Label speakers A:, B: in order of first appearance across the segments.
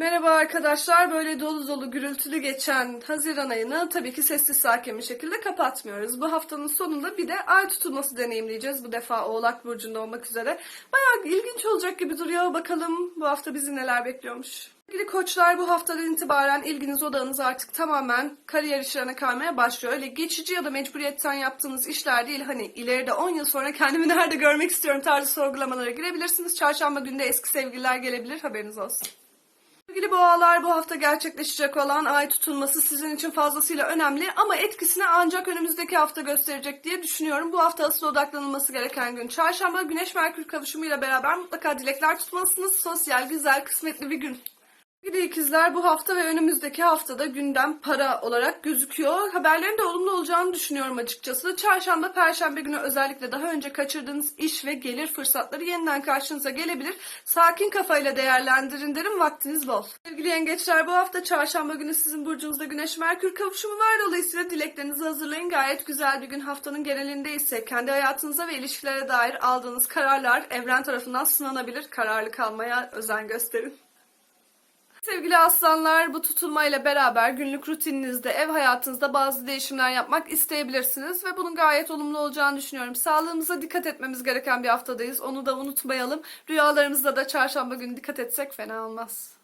A: Merhaba arkadaşlar. Böyle dolu dolu gürültülü geçen Haziran ayını tabii ki sessiz sakin bir şekilde kapatmıyoruz. Bu haftanın sonunda bir de ay tutulması deneyimleyeceğiz. Bu defa Oğlak Burcu'nda olmak üzere. Bayağı ilginç olacak gibi duruyor. Bakalım bu hafta bizi neler bekliyormuş. Sevgili koçlar bu haftadan itibaren ilginiz odağınız artık tamamen kariyer işlerine kaymaya başlıyor. Öyle geçici ya da mecburiyetten yaptığınız işler değil. Hani ileride 10 yıl sonra kendimi nerede görmek istiyorum tarzı sorgulamalara girebilirsiniz. Çarşamba günde eski sevgililer gelebilir haberiniz olsun. Sevgili boğalar bu hafta gerçekleşecek olan ay tutulması sizin için fazlasıyla önemli ama etkisini ancak önümüzdeki hafta gösterecek diye düşünüyorum. Bu hafta asıl odaklanılması gereken gün çarşamba güneş merkür kavuşumuyla beraber mutlaka dilekler tutmalısınız. Sosyal, güzel, kısmetli bir gün. Sevgili ikizler bu hafta ve önümüzdeki haftada gündem para olarak gözüküyor. Haberlerin de olumlu olacağını düşünüyorum açıkçası. Çarşamba, perşembe günü özellikle daha önce kaçırdığınız iş ve gelir fırsatları yeniden karşınıza gelebilir. Sakin kafayla değerlendirin derim vaktiniz bol. Sevgili yengeçler bu hafta çarşamba günü sizin burcunuzda güneş merkür kavuşumu var. Dolayısıyla dileklerinizi hazırlayın. Gayet güzel bir gün haftanın genelinde ise kendi hayatınıza ve ilişkilere dair aldığınız kararlar evren tarafından sınanabilir. Kararlı kalmaya özen gösterin. Sevgili aslanlar bu tutulmayla beraber günlük rutininizde, ev hayatınızda bazı değişimler yapmak isteyebilirsiniz ve bunun gayet olumlu olacağını düşünüyorum. Sağlığımıza dikkat etmemiz gereken bir haftadayız. Onu da unutmayalım. Rüyalarımızda da çarşamba günü dikkat etsek fena olmaz.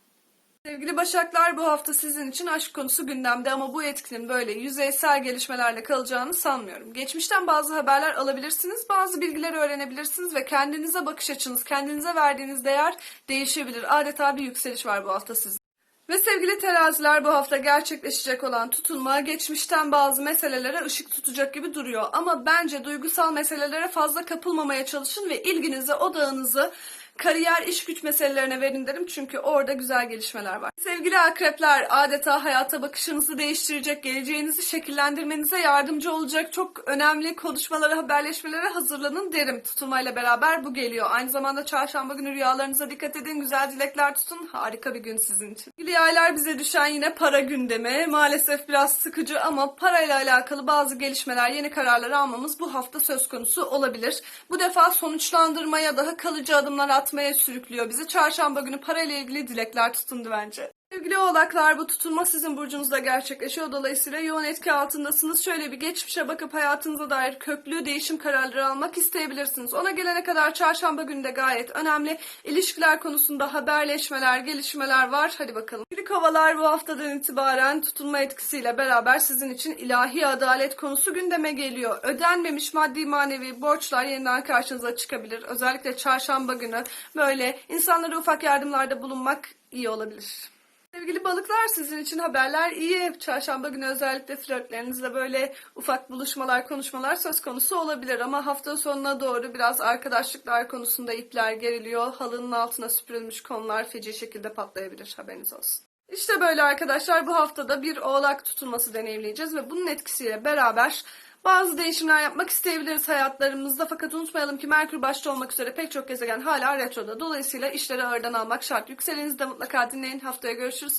A: Sevgili Başaklar bu hafta sizin için aşk konusu gündemde ama bu etkinin böyle yüzeysel gelişmelerle kalacağını sanmıyorum. Geçmişten bazı haberler alabilirsiniz, bazı bilgiler öğrenebilirsiniz ve kendinize bakış açınız, kendinize verdiğiniz değer değişebilir. Adeta bir yükseliş var bu hafta sizin. Ve sevgili teraziler bu hafta gerçekleşecek olan tutulma geçmişten bazı meselelere ışık tutacak gibi duruyor. Ama bence duygusal meselelere fazla kapılmamaya çalışın ve ilginizi, odağınızı kariyer, iş güç meselelerine verin derim çünkü orada güzel gelişmeler var. Sevgili akrepler adeta hayata bakışınızı değiştirecek, geleceğinizi şekillendirmenize yardımcı olacak çok önemli konuşmalara, haberleşmelere hazırlanın derim. Tutulmayla beraber bu geliyor. Aynı zamanda çarşamba günü rüyalarınıza dikkat edin, güzel dilekler tutun. Harika bir gün sizin için. Sevgili yaylar bize düşen yine para gündemi. Maalesef biraz sıkıcı ama parayla alakalı bazı gelişmeler, yeni kararlar almamız bu hafta söz konusu olabilir. Bu defa sonuçlandırmaya, daha kalıcı adımlar atmaya sürüklüyor bizi. Çarşamba günü parayla ilgili dilekler tutundu bence. Sevgili oğlaklar bu tutulma sizin burcunuzda gerçekleşiyor. Dolayısıyla yoğun etki altındasınız. Şöyle bir geçmişe bakıp hayatınıza dair köklü değişim kararları almak isteyebilirsiniz. Ona gelene kadar çarşamba günü de gayet önemli. İlişkiler konusunda haberleşmeler, gelişmeler var. Hadi bakalım. Sevgili kovalar bu haftadan itibaren tutulma etkisiyle beraber sizin için ilahi adalet konusu gündeme geliyor. Ödenmemiş maddi manevi borçlar yeniden karşınıza çıkabilir. Özellikle çarşamba günü böyle insanlara ufak yardımlarda bulunmak iyi olabilir. Sevgili balıklar sizin için haberler iyi. Çarşamba günü özellikle flörtlerinizle böyle ufak buluşmalar, konuşmalar söz konusu olabilir. Ama hafta sonuna doğru biraz arkadaşlıklar konusunda ipler geriliyor. Halının altına süpürülmüş konular feci şekilde patlayabilir. Haberiniz olsun. İşte böyle arkadaşlar bu haftada bir oğlak tutulması deneyimleyeceğiz ve bunun etkisiyle beraber bazı değişimler yapmak isteyebiliriz hayatlarımızda fakat unutmayalım ki Merkür başta olmak üzere pek çok gezegen hala retroda. Dolayısıyla işleri ağırdan almak şart. Yükseleninizi de mutlaka dinleyin. Haftaya görüşürüz.